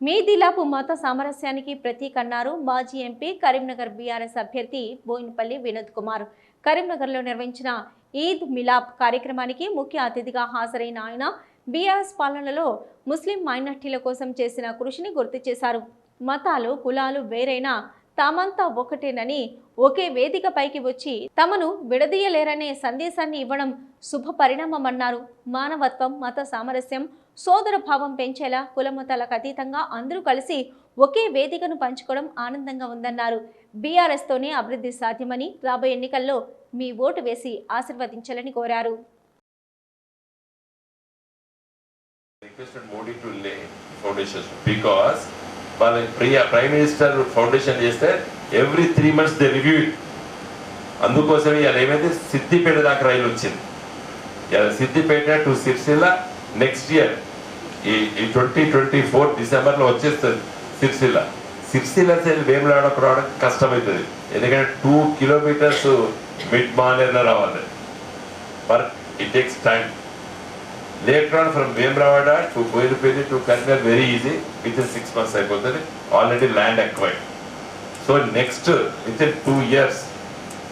మీ దిలాపు మత సామరస్యానికి ప్రతీక అన్నారు మాజీ ఎంపీ కరీంనగర్ బీఆర్ఎస్ అభ్యర్థి బోయినపల్లి వినోద్ కుమార్. కరీంనగర్లో నిర్వహించిన ఈద్ మిలాప్ కార్యక్రమానికి ముఖ్య అతిథిగా హాజరైన ఆయన బీఆర్ఎస్ పాలనలో ముస్లిం మైనార్టీల కోసం చేసిన కృషిని గుర్తు చేశారు. మతాలు కులాలు వేరైనా తామంతా ఒకటేనని ఒకే వేదికపైకి వచ్చి తమను విడదీయలేరనే సందేశాన్ని ఇవ్వడం శుభ పరిణామమన్నారు మానవత్వం మత సామరస్యం సోదర భావం పెంచేలా కులమతాలకు అతీతంగా అందరూ కలిసి ఒకే వేదికను పంచుకోవడం ఆనందంగా ఉందన్నారు. బీఆర్ఎస్తోనే అభివృద్ధి సాధ్యమని రాబోయే ఎన్నికల్లో మీ ఓటు వేసి ఆశీర్వదించాలని కోరారు. ప్రైమ్ మినిస్టర్ ఫౌండేషన్ చేస్తే every three months they review it ఇవాళ ఏమైతే సిద్దిపేట దాకా రైలు వచ్చింది. ఇవాళ Siddipet to Sircilla next year ఈ ఈ ట్వంటీ ట్వంటీ ఫోర్ డిసెంబర్లో వచ్చేస్తుంది సిరిసిల్ల. సిరిసిల్ల సైడ్ వేములాడ రావడానికి కష్టమవుతుంది ఎందుకంటే టూ కిలోమీటర్స్ మిడ్ మానేర్లో రావాలి. But it takes time later on from Vemulawada to Boinpalli to Karimnagar very easy within six months అయిపోతుంది. Already land acquired so next within two years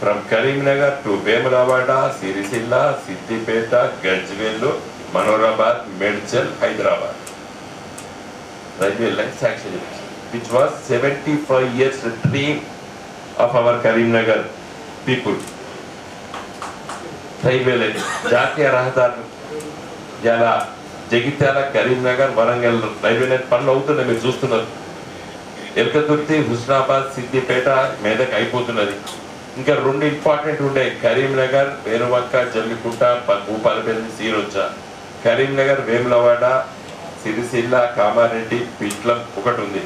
from Karimnagar to Vemulawada Sircilla Siddipet Gajwel Manoharabad Medchal Hyderabad. Railway line sanction which was seventy five years dream of our Karimnagar people railway line జాతీయ రహదారులు ఇలా Jagtial Karimnagar Warangal railway line పనులు అవుతున్నాయి మీరు చూస్తున్నారు. ఎలకతుర్తి హుస్నాబాద్ సిద్దిపేట మేదక్ అయిపోతున్నది. ఇంకా రెండు important ఉండే కరీంనగర్ పేరువక్క జల్లికుంట ప- భూపాలపల్లి సీరొచ్చ. కరీంనగర్ వేములవాడ సిరిసిల్ల కామారెడ్డి పిట్లం ఒకటి ఉంది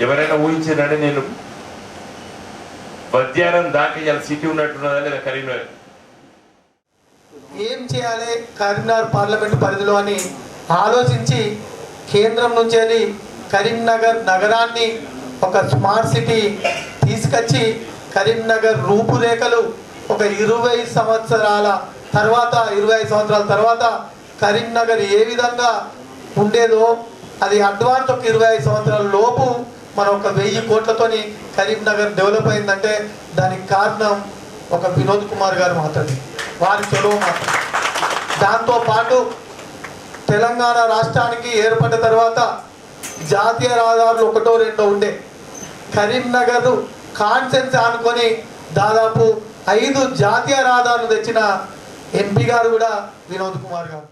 ఎవరైనా ఊహించారంటే నేను మధ్యాహ్నం దాకా ఇలా సిటీ ఉన్నట్టున్నదా లేదా కరీంనగర్ ఏం చేయాలి? కరీంనగర్ పార్లమెంట్ పరిధిలో అని ఆలోచించి కేంద్రం నుంచి వెళ్ళి కరీంనగర్ నగరాన్ని ఒక స్మార్ట్ సిటీ తీసుకొచ్చి కరీంనగర్ రూపురేఖలు ఒక ఇరవై సంవత్సరాల తర్వాత ఇరవై ఐదు సంవత్సరాల తర్వాత కరీంనగర్ ఏ విధంగా ఉండేదో అది అడ్వాన్స్ ఒక ఇరవై ఐదు సంవత్సరాల లోపు మనం ఒక వెయ్యి కోట్లతోని కరీంనగర్ డెవలప్ అయిందంటే దానికి కారణం ఒక వినోద్ కుమార్ గారు మాత్రమే. వారి చొరవ మాత్రం. దాంతోపాటు తెలంగాణ రాష్ట్రానికి ఏర్పడిన తర్వాత జాతీయ రహదారులు ఒకటో రెండో ఉండే. కరీంనగర్ కాన్సెన్స్ ఆనుకొని దాదాపు ఐదు జాతీయ రహదారులు తెచ్చిన ఎంపీ గారు కూడా వినోద్ కుమార్ గారు.